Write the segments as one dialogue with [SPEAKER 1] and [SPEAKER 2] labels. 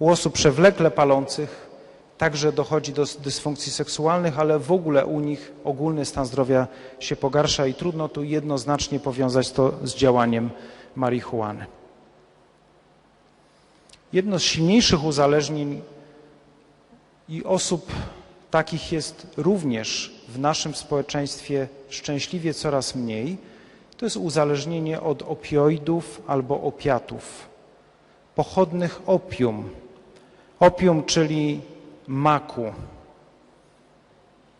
[SPEAKER 1] U osób przewlekle palących także dochodzi do dysfunkcji seksualnych, ale w ogóle u nich ogólny stan zdrowia się pogarsza i trudno tu jednoznacznie powiązać to z działaniem marihuany. Jedno z silniejszych uzależnień i osób takich jest również w naszym społeczeństwie szczęśliwie coraz mniej, to jest uzależnienie od opioidów albo opiatów, pochodnych opium. Opium, czyli maku.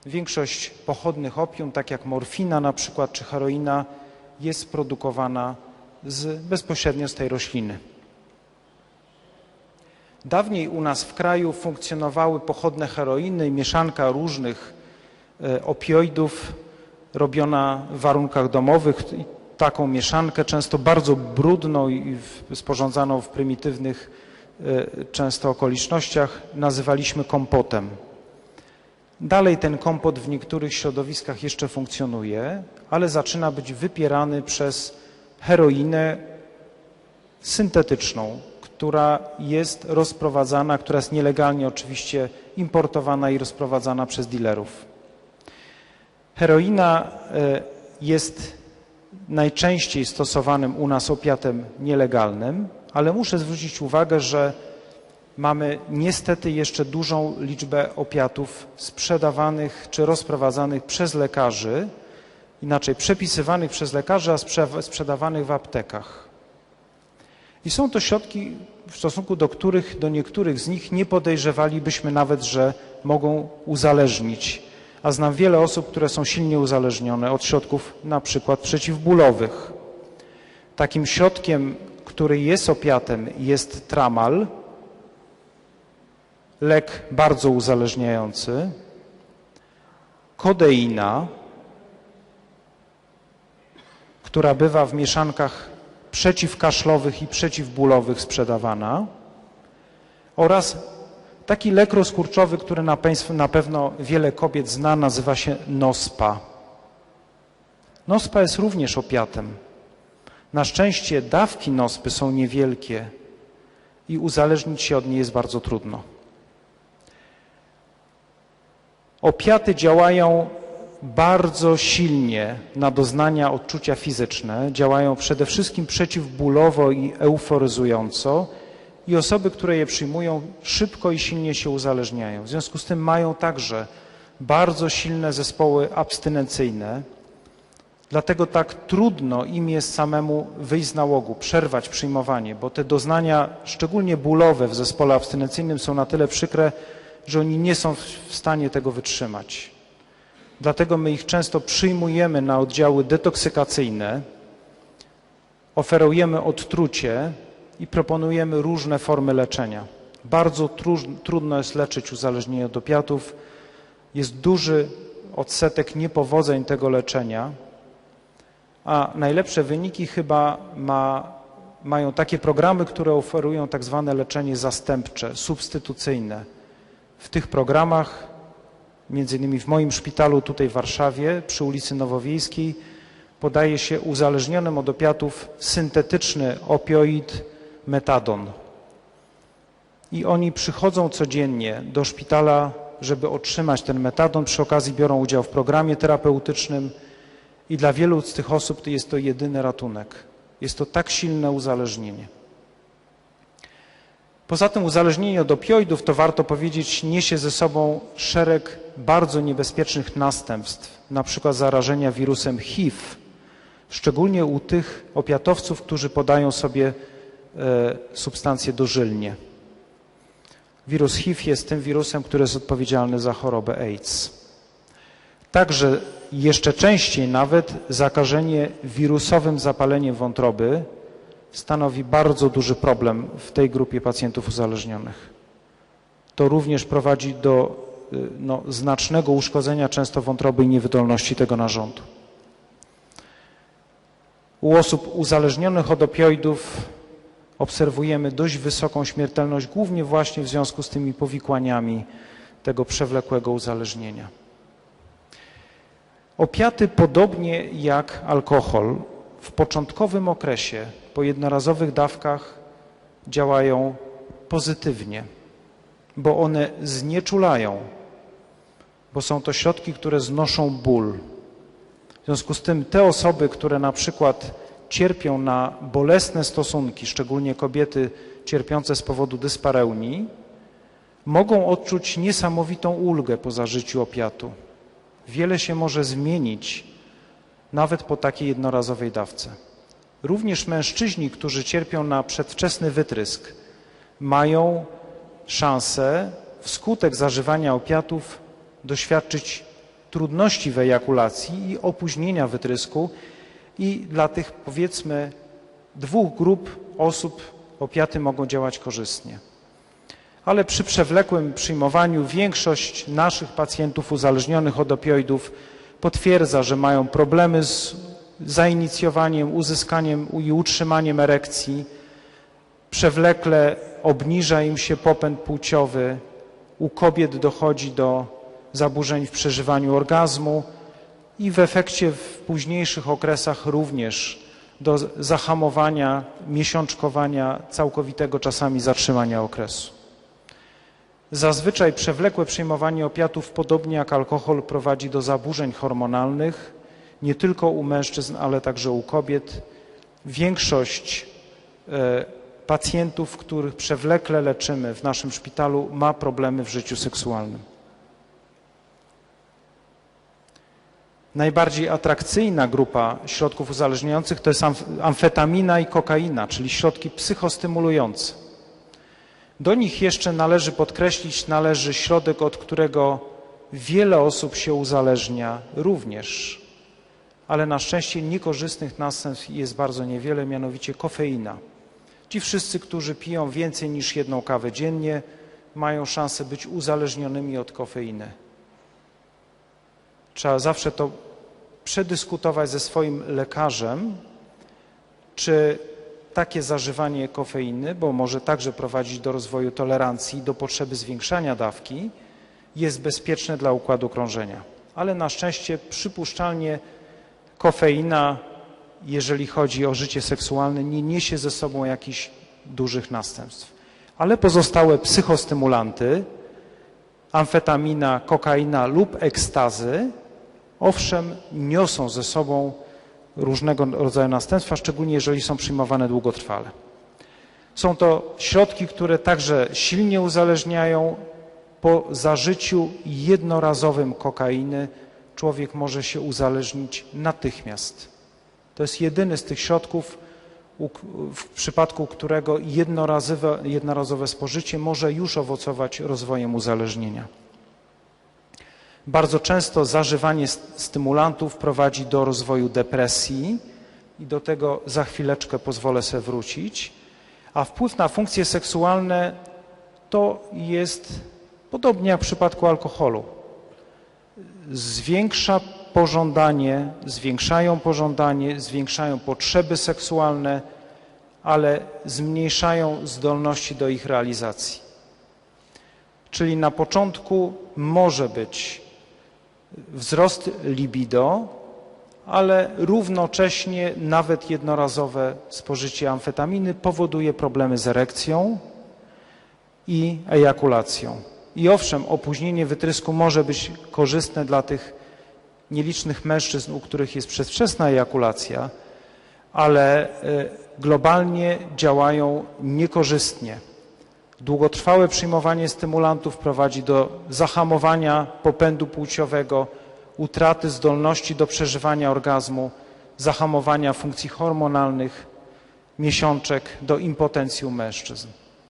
[SPEAKER 1] Większość pochodnych opium, tak jak morfina na przykład, czy heroina, jest produkowana z, bezpośrednio z tej rośliny. Dawniej u nas w kraju funkcjonowały pochodne heroiny i mieszanka różnych e, opioidów robiona w warunkach domowych. Taką mieszankę, często bardzo brudną i sporządzaną w prymitywnych często okolicznościach, nazywaliśmy kompotem. Dalej ten kompot w niektórych środowiskach jeszcze funkcjonuje, ale zaczyna być wypierany przez heroinę syntetyczną, która jest rozprowadzana, która jest nielegalnie oczywiście importowana i rozprowadzana przez dealerów. Heroina e, jest najczęściej stosowanym u nas opiatem nielegalnym, ale muszę zwrócić uwagę, że mamy niestety jeszcze dużą liczbę opiatów sprzedawanych czy rozprowadzanych przez lekarzy, inaczej przepisywanych przez lekarzy, a sprzedawanych w aptekach. I są to środki, w stosunku do których, do niektórych z nich nie podejrzewalibyśmy nawet, że mogą uzależnić. A znam wiele osób, które są silnie uzależnione od środków na przykład przeciwbólowych. Takim środkiem, który jest opiatem, jest tramal, lek bardzo uzależniający, kodeina, która bywa w mieszankach przeciwkaszlowych i przeciwbólowych sprzedawana oraz taki lek rozkurczowy, który na, na pewno wiele kobiet zna, nazywa się NOSPA. NOSPA jest również opiatem. Na szczęście dawki NOSPy są niewielkie i uzależnić się od niej jest bardzo trudno. Opiaty działają bardzo silnie na doznania odczucia fizyczne, działają przede wszystkim przeciwbólowo i euforyzująco i osoby, które je przyjmują, szybko i silnie się uzależniają. W związku z tym mają także bardzo silne zespoły abstynencyjne, dlatego tak trudno im jest samemu wyjść z nałogu, przerwać przyjmowanie, bo te doznania, szczególnie bólowe w zespole abstynencyjnym są na tyle przykre, że oni nie są w stanie tego wytrzymać. Dlatego my ich często przyjmujemy na oddziały detoksykacyjne, oferujemy odtrucie i proponujemy różne formy leczenia. Bardzo trudno jest leczyć uzależnienie od opiatów. Jest duży odsetek niepowodzeń tego leczenia, a najlepsze wyniki chyba ma, mają takie programy, które oferują tak zwane leczenie zastępcze, substytucyjne. W tych programach między innymi w moim szpitalu tutaj w Warszawie przy ulicy Nowowiejskiej podaje się uzależnionym od opiatów syntetyczny opioid metadon. I oni przychodzą codziennie do szpitala, żeby otrzymać ten metadon, przy okazji biorą udział w programie terapeutycznym i dla wielu z tych osób jest to jedyny ratunek. Jest to tak silne uzależnienie. Poza tym uzależnienie od opioidów, to warto powiedzieć, niesie ze sobą szereg bardzo niebezpiecznych następstw, na przykład zarażenia wirusem HIV, szczególnie u tych opiatowców, którzy podają sobie substancje dożylnie. Wirus HIV jest tym wirusem, który jest odpowiedzialny za chorobę AIDS. Także jeszcze częściej nawet zakażenie wirusowym zapaleniem wątroby stanowi bardzo duży problem w tej grupie pacjentów uzależnionych. To również prowadzi do y, no, znacznego uszkodzenia często wątroby i niewydolności tego narządu. U osób uzależnionych od opioidów obserwujemy dość wysoką śmiertelność, głównie właśnie w związku z tymi powikłaniami tego przewlekłego uzależnienia. Opiaty, podobnie jak alkohol, w początkowym okresie po jednorazowych dawkach działają pozytywnie, bo one znieczulają, bo są to środki, które znoszą ból. W związku z tym te osoby, które na przykład cierpią na bolesne stosunki, szczególnie kobiety cierpiące z powodu dyspareunii, mogą odczuć niesamowitą ulgę po zażyciu opiatu. Wiele się może zmienić nawet po takiej jednorazowej dawce. Również mężczyźni, którzy cierpią na przedwczesny wytrysk, mają szansę wskutek zażywania opiatów doświadczyć trudności w ejakulacji i opóźnienia wytrysku i dla tych powiedzmy dwóch grup osób opiaty mogą działać korzystnie. Ale przy przewlekłym przyjmowaniu większość naszych pacjentów uzależnionych od opioidów potwierdza, że mają problemy z zainicjowaniem, uzyskaniem i utrzymaniem erekcji. Przewlekle obniża im się popęd płciowy. U kobiet dochodzi do zaburzeń w przeżywaniu orgazmu i w efekcie w późniejszych okresach również do zahamowania, miesiączkowania, całkowitego czasami zatrzymania okresu. Zazwyczaj przewlekłe przyjmowanie opiatów, podobnie jak alkohol, prowadzi do zaburzeń hormonalnych, nie tylko u mężczyzn, ale także u kobiet. Większość e, pacjentów, których przewlekle leczymy w naszym szpitalu, ma problemy w życiu seksualnym. Najbardziej atrakcyjna grupa środków uzależniających to jest amfetamina i kokaina, czyli środki psychostymulujące. Do nich jeszcze należy podkreślić, należy środek, od którego wiele osób się uzależnia również, ale na szczęście niekorzystnych następstw jest bardzo niewiele, mianowicie kofeina. Ci wszyscy, którzy piją więcej niż jedną kawę dziennie, mają szansę być uzależnionymi od kofeiny. Trzeba zawsze to przedyskutować ze swoim lekarzem, czy takie zażywanie kofeiny, bo może także prowadzić do rozwoju tolerancji, do potrzeby zwiększania dawki, jest bezpieczne dla układu krążenia. Ale na szczęście przypuszczalnie kofeina, jeżeli chodzi o życie seksualne, nie niesie ze sobą jakichś dużych następstw. Ale pozostałe psychostymulanty, amfetamina, kokaina lub ekstazy, owszem, niosą ze sobą różnego rodzaju następstwa, szczególnie jeżeli są przyjmowane długotrwale. Są to środki, które także silnie uzależniają. Po zażyciu jednorazowym kokainy człowiek może się uzależnić natychmiast. To jest jedyny z tych środków, w przypadku którego jednorazowe, jednorazowe spożycie może już owocować rozwojem uzależnienia. Bardzo często zażywanie stymulantów prowadzi do rozwoju depresji i do tego za chwileczkę pozwolę sobie wrócić. A wpływ na funkcje seksualne to jest podobnie jak w przypadku alkoholu. Zwiększa pożądanie, zwiększają pożądanie, zwiększają potrzeby seksualne, ale zmniejszają zdolności do ich realizacji. Czyli na początku może być wzrost libido, ale równocześnie nawet jednorazowe spożycie amfetaminy powoduje problemy z erekcją i ejakulacją. I owszem, opóźnienie wytrysku może być korzystne dla tych nielicznych mężczyzn, u których jest przedwczesna ejakulacja, ale e, globalnie działają niekorzystnie. Długotrwałe przyjmowanie stymulantów prowadzi do zahamowania popędu płciowego, utraty zdolności do przeżywania orgazmu, zahamowania funkcji hormonalnych, miesiączek, do impotencji u mężczyzn.